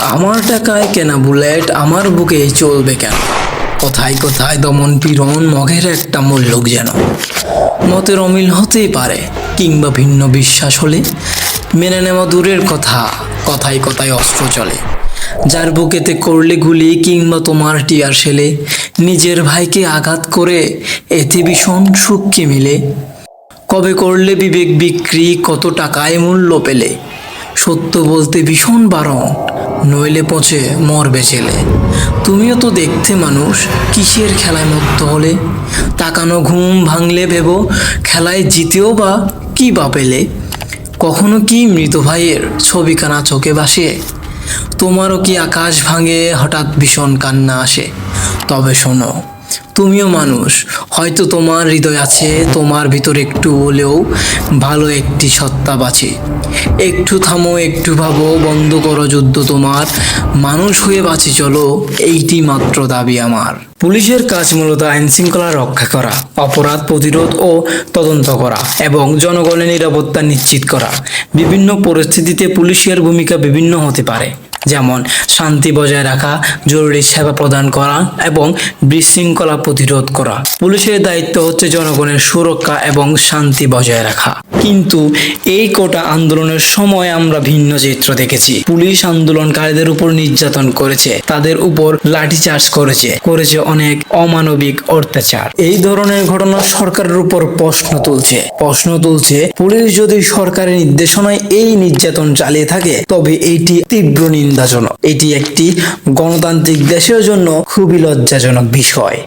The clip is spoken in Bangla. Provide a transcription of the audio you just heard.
আমার টাকায় কেনা বুলেট আমার বুকে চলবে কেন? কোথায় কোথায় দমন পীড়ন মগের একটা মূল্যক যেন? মতের অমিল হতেই পারে, কিংবা ভিন্ন বিশ্বাস হলে? মেনে নেওয়া দূরের কথা, কথায় কথায় অস্ত্র চলে। যার বুকেতে করলে গুলি কিংবা তোমার টিয়ার সেলে নিজের ভাইকে আঘাত করে এতে ভীষণ সুখকে মিলে। কবে করলে বিবেক বিক্রি, কত টাকায় মূল্য পেলে? সত্য বলতে ভীষণ বারণ নইলে পচে মরবে ছেলে। তুমিও তো দেখতে মানুষ, কিসের খেলায় মুক্ত হলে? তাকানো ঘুম ভাঙলে ভেব, খেলায় জিতেও বা কি বা পেলে? কখনো কি মৃত ভাইয়ের ছবি কানা চোখে বাসে তোমারও কি আকাশ ভাঙে হঠাৎ ভীষণ কান্না আসে? তবে শোনো তুমিও মানুষ। হয়তো তোমার হৃদয় আছে, তোমার ভিতর একটু হলেও ভালো একটি সত্তা বাঁচে। একটু থামো, একটু ভাবো, বন্ধ করো যুদ্ধ তোমার। মানুষ হয়ে বাঁচি, চলো। এইটি মাত্র দাবি আমার। পুলিশের কাজ মূলত আইন শৃঙ্খলা রক্ষা করা, অপরাধ প্রতিরোধ ও তদন্ত করা এবং জনগণের নিরাপত্তা নিশ্চিত করা। বিভিন্ন পরিস্থিতিতে পুলিশের ভূমিকা বিভিন্ন হতে পারে। যেমন শান্তি বজায় রাখা, জরুরি সেবা প্রদান করা এবং বিশৃঙ্খলা প্রতিরোধ করা। পুলিশের দায়িত্ব হচ্ছে জনগণের সুরক্ষা এবং শান্তি বজায় রাখা। কিন্তু এই কোটা আন্দোলনের সময় আমরা ভিন্ন চিত্র দেখেছি। পুলিশ আন্দোলনকারীদের উপর নির্যাতন করেছে, তাদের উপর লাঠিচার্জ করেছে করেছে অনেক অমানবিক অত্যাচার। এই ধরনের ঘটনা সরকারের উপর প্রশ্ন তুলছে। প্রশ্ন তুলছে, পুলিশ যদি সরকারের নির্দেশনায় এই নির্যাতন চালিয়ে থাকে, তবে এইটি তীব্র নিন্দাজনক এটি একটি গণতান্ত্রিক দেশের জন্য খুবই লজ্জাজনক বিষয়।